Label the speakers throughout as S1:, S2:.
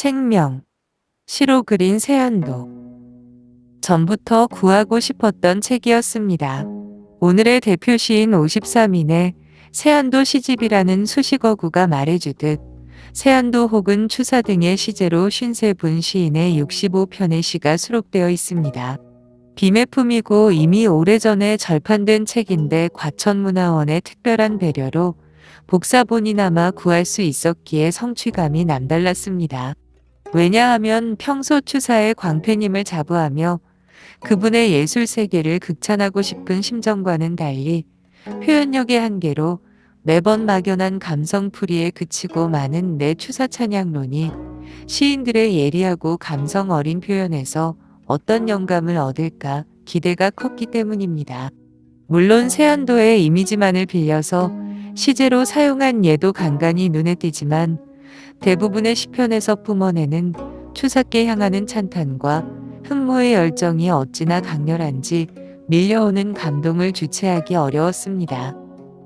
S1: 책명. 시로 그린 세안도. 전부터 구하고 싶었던 책이었습니다. 오늘의 대표 시인 53인의 세안도 시집이라는 수식어구가 말해주듯 세안도 혹은 추사 등의 시제로 53분 시인의 65편의 시가 수록되어 있습니다. 비매품이고 이미 오래전에 절판된 책인데 과천문화원의 특별한 배려로 복사본이나마 구할 수 있었기에 성취감이 남달랐습니다. 왜냐하면 평소 추사의 광팬임을 자부하며 그분의 예술 세계를 극찬하고 싶은 심정과는 달리 표현력의 한계로 매번 막연한 감성풀이에 그치고 많은 내 추사 찬양론이 시인들의 예리하고 감성 어린 표현에서 어떤 영감을 얻을까 기대가 컸기 때문입니다. 물론 세안도의 이미지만을 빌려서 시제로 사용한 예도 간간히 눈에 띄지만 대부분의 시편에서 뿜어내는 추사께 향하는 찬탄과 흠모의 열정이 어찌나 강렬한지 밀려오는 감동을 주체하기 어려웠습니다.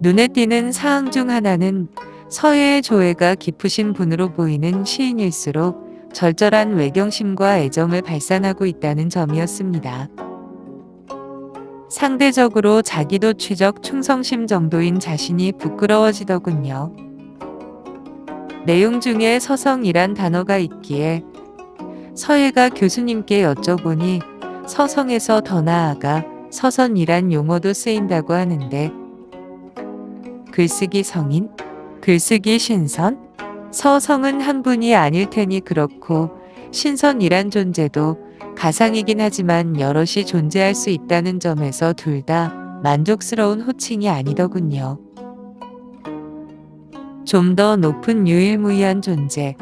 S1: 눈에 띄는 사항 중 하나는 서예의 조예가 깊으신 분으로 보이는 시인일수록 절절한 외경심과 애정을 발산하고 있다는 점이었습니다. 상대적으로 자기도 취적 충성심 정도인 자신이 부끄러워지더군요. 내용 중에 서성이란 단어가 있기에 서예가 교수님께 여쭤보니 서성에서 더 나아가 서선이란 용어도 쓰인다고 하는데 글쓰기 성인? 글쓰기 신선? 서성은 한 분이 아닐 테니 그렇고 신선이란 존재도 가상이긴 하지만 여럿이 존재할 수 있다는 점에서 둘 다 만족스러운 호칭이 아니더군요. 좀 더 높은 유일무이한 존재.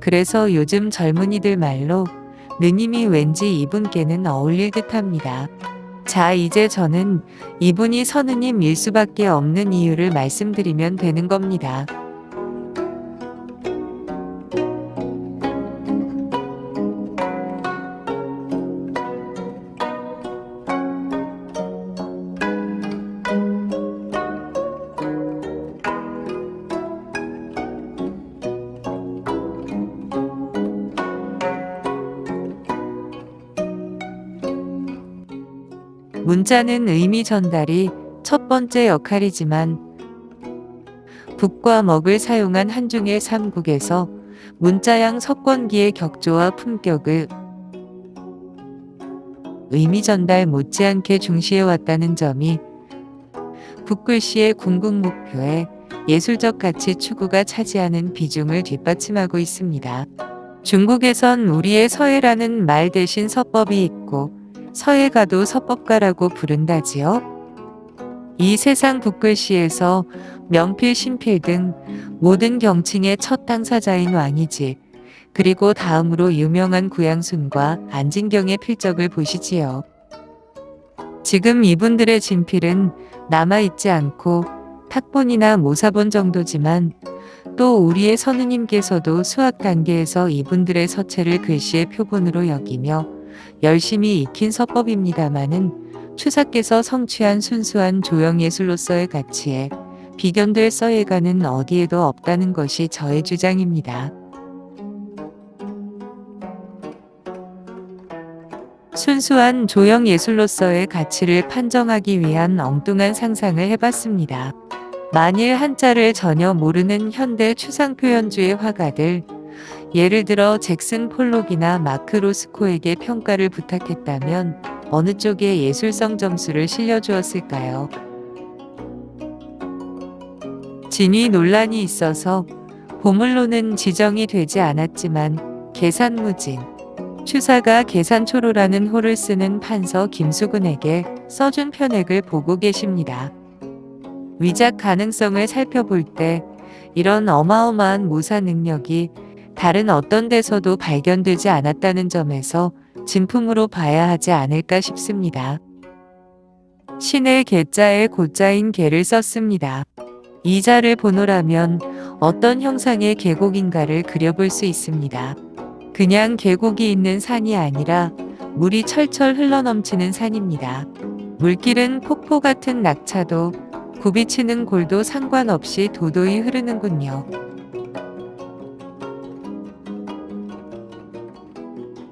S1: 그래서 요즘 젊은이들 말로 느님이 왠지 이분께는 어울릴 듯 합니다. 자, 이제 저는 이분이 선우님일 수밖에 없는 이유를 말씀드리면 되는 겁니다. 문자는 의미 전달이 첫 번째 역할이지만 북과 먹을 사용한 한중의 삼국에서 문자양 석권기의 격조와 품격을 의미 전달 못지않게 중시해 왔다는 점이 북글씨의 궁극 목표에 예술적 가치 추구가 차지하는 비중을 뒷받침하고 있습니다. 중국에선 우리의 서예라는 말 대신 서법이 있고 서예가도 서법가라고 부른다지요. 이 세상 북글씨에서 명필, 신필 등 모든 경칭의 첫 당사자인 왕이지. 그리고 다음으로 유명한 구양순과 안진경의 필적을 보시지요. 지금 이분들의 진필은 남아있지 않고 탁본이나 모사본 정도지만 또 우리의 선우님께서도 수학 단계에서 이분들의 서체를 글씨의 표본으로 여기며 열심히 익힌 서법입니다마는 추사께서 성취한 순수한 조형예술로서의 가치에 비견될 서예가는 어디에도 없다는 것이 저의 주장입니다. 순수한 조형예술로서의 가치를 판정하기 위한 엉뚱한 상상을 해봤습니다. 만일 한자를 전혀 모르는 현대 추상표현주의 화가들, 예를 들어 잭슨 폴록이나 마크 로스코에게 평가를 부탁했다면 어느 쪽에 예술성 점수를 실려주었을까요? 진위 논란이 있어서 보물로는 지정이 되지 않았지만 계산무진, 추사가 계산초로라는 호를 쓰는 판서 김수근에게 써준 편액을 보고 계십니다. 위작 가능성을 살펴볼 때 이런 어마어마한 모사 능력이 다른 어떤 데서도 발견되지 않았다는 점에서 진품으로 봐야 하지 않을까 싶습니다. 신의 개자에 고자인 개를 썼습니다. 이 자를 보노라면 어떤 형상의 계곡인가를 그려볼 수 있습니다. 그냥 계곡이 있는 산이 아니라 물이 철철 흘러넘치는 산입니다. 물길은 폭포 같은 낙차도 굽이치는 골도 상관없이 도도히 흐르는군요.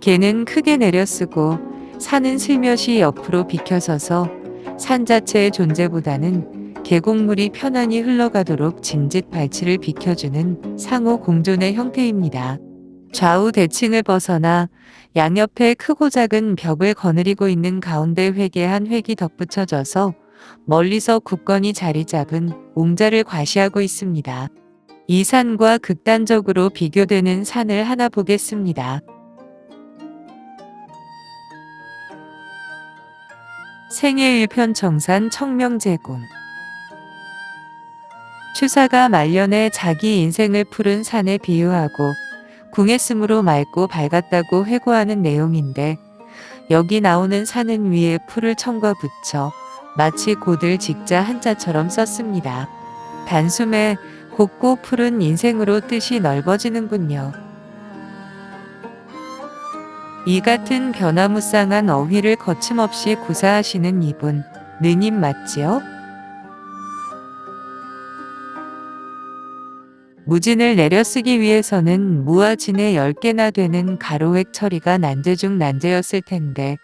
S1: 개는 크게 내려쓰고 산은 슬며시 옆으로 비켜서서 산 자체의 존재보다는 계곡물이 편안히 흘러가도록 진짓 발치를 비켜주는 상호 공존의 형태입니다. 좌우 대칭을 벗어나 양옆에 크고 작은 벽을 거느리고 있는 가운데 획에 한 획이 덧붙여져서 멀리서 굳건히 자리 잡은 옹자를 과시하고 있습니다. 이 산과 극단적으로 비교되는 산을 하나 보겠습니다. 생애 1편 정산 청명제궁 추사가 말년에 자기 인생을 푸른 산에 비유하고 궁했으므로 맑고 밝았다고 회고하는 내용인데 여기 나오는 산은 위에 풀을 청과 붙여 마치 고들 직자 한자처럼 썼습니다. 단숨에 곱고 푸른 인생으로 뜻이 넓어지는군요. 이 같은 변화무쌍한 어휘를 거침없이 구사하시는 이분, 느님 맞지요? 무진을 내려쓰기 위해서는 무아진의 10개나 되는 가로획 처리가 난제 중 난제였을 텐데,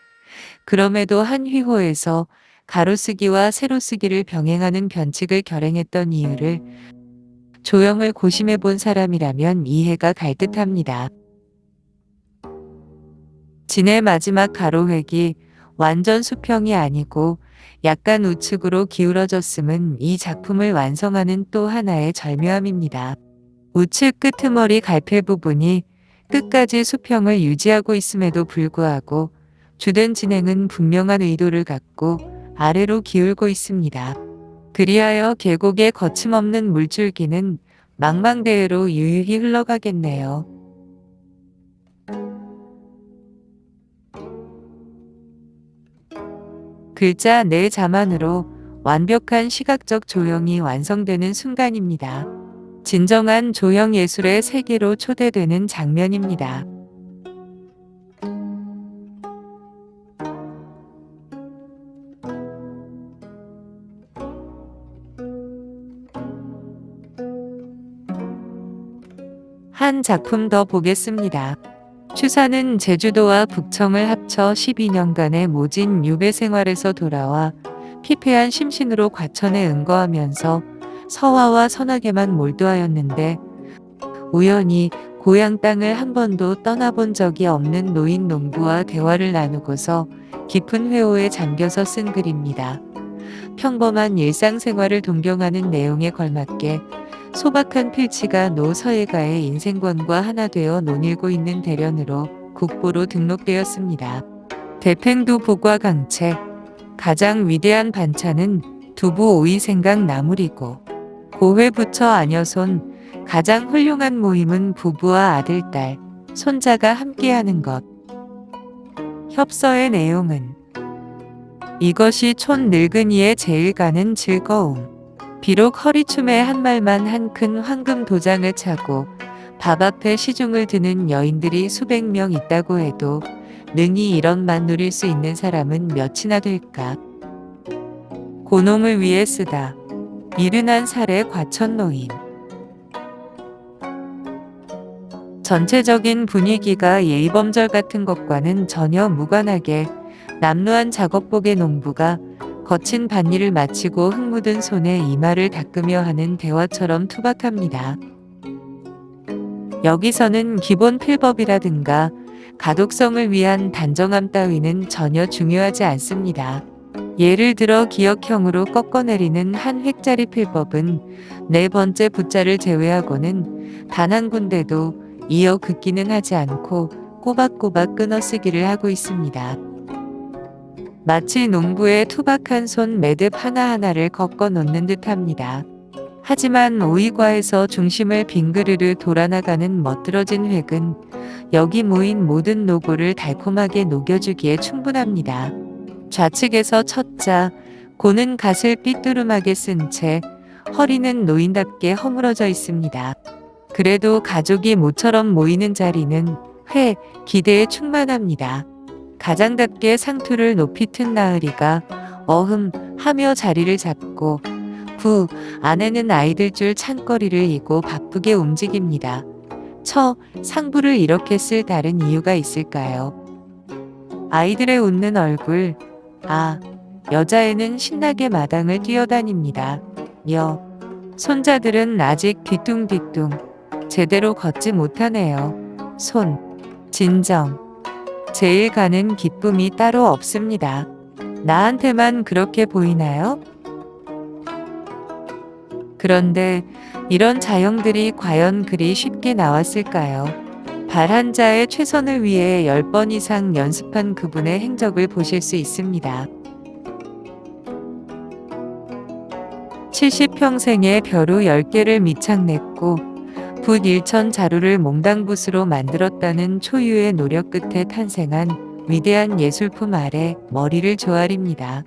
S1: 그럼에도 한 휘호에서 가로쓰기와 세로쓰기를 병행하는 변칙을 결행했던 이유를 조형을 고심해 본 사람이라면 이해가 갈 듯합니다. 진의 마지막 가로획이 완전 수평이 아니고 약간 우측으로 기울어졌음은 이 작품을 완성하는 또 하나의 절묘함입니다. 우측 끄트머리 갈패 부분이 끝까지 수평을 유지하고 있음에도 불구하고 주된 진행은 분명한 의도를 갖고 아래로 기울고 있습니다. 그리하여 계곡의 거침없는 물줄기는 망망대해로 유유히 흘러가겠네요. 글자 네 자만으로 완벽한 시각적 조형이 완성되는 순간입니다. 진정한 조형 예술의 세계로 초대되는 장면입니다. 한 작품 더 보겠습니다. 추사는 제주도와 북청을 합쳐 12년간의 모진 유배 생활에서 돌아와 피폐한 심신으로 과천에 응거하면서 서화와 선악에만 몰두하였는데 우연히 고향 땅을 한 번도 떠나본 적이 없는 노인 농부와 대화를 나누고서 깊은 회오에 잠겨서 쓴 글입니다. 평범한 일상생활을 동경하는 내용에 걸맞게 소박한 필치가 노 서예가의 인생관과 하나 되어 논일고 있는 대련으로 국보로 등록되었습니다. 대팽도 보과 강채 가장 위대한 반찬은 두부 오이 생강 나물이고 고회 부처 아녀손 가장 훌륭한 모임은 부부와 아들 딸 손자가 함께하는 것. 협서의 내용은 이것이 촌 늙은이의 제일 가는 즐거움. 비록 허리춤에 한 말만 한 큰 황금 도장을 차고 밥 앞에 시중을 드는 여인들이 수백 명 있다고 해도 능히 이런 만 누릴 수 있는 사람은 몇이나 될까. 고놈을 위해 쓰다. 이른한 살의 과천노인. 전체적인 분위기가 예의범절 같은 것과는 전혀 무관하게 남루한 작업복의 농부가 거친 밭일을 마치고 흙 묻은 손에 이마를 닦으며 하는 대화처럼 투박합니다. 여기서는 기본 필법이라든가 가독성을 위한 단정함 따위는 전혀 중요하지 않습니다. 예를 들어 기역형으로 꺾어내리는 한 획짜리 필법은 네 번째 부자를 제외하고는 단 한 군데도 이어 긋기는 하지 않고 꼬박꼬박 끊어 쓰기를 하고 있습니다. 마치 농부의 투박한 손 매듭 하나하나를 꺾어 놓는 듯 합니다. 하지만 오이과에서 중심을 빙그르르 돌아나가는 멋들어진 획은 여기 모인 모든 노고를 달콤하게 녹여주기에 충분합니다. 좌측에서 첫 자, 고는 갓을 삐뚤음하게 쓴 채 허리는 노인답게 허물어져 있습니다. 그래도 가족이 모처럼 모이는 자리는 회, 기대에 충만합니다. 가장답게 상투를 높이 튼 나으리가 어흠 하며 자리를 잡고 부 안에는 아이들 줄 찬거리를 이고 바쁘게 움직입니다. 처, 상부를 이렇게 쓸 다른 이유가 있을까요? 아이들의 웃는 얼굴. 아, 여자애는 신나게 마당을 뛰어다닙니다. 여. 손자들은 아직 뒤뚱뒤뚱. 제대로 걷지 못하네요. 손. 진정. 제일 가는 기쁨이 따로 없습니다. 나한테만 그렇게 보이나요? 그런데 이런 자형들이 과연 그리 쉽게 나왔을까요? 발 한 자의 최선을 위해 10번 이상 연습한 그분의 행적을 보실 수 있습니다. 70평생에 벼루 10개를 미착냈고 붓 1천 자루를 몽당붓으로 만들었다는 초유의 노력 끝에 탄생한 위대한 예술품 아래 머리를 조아립니다.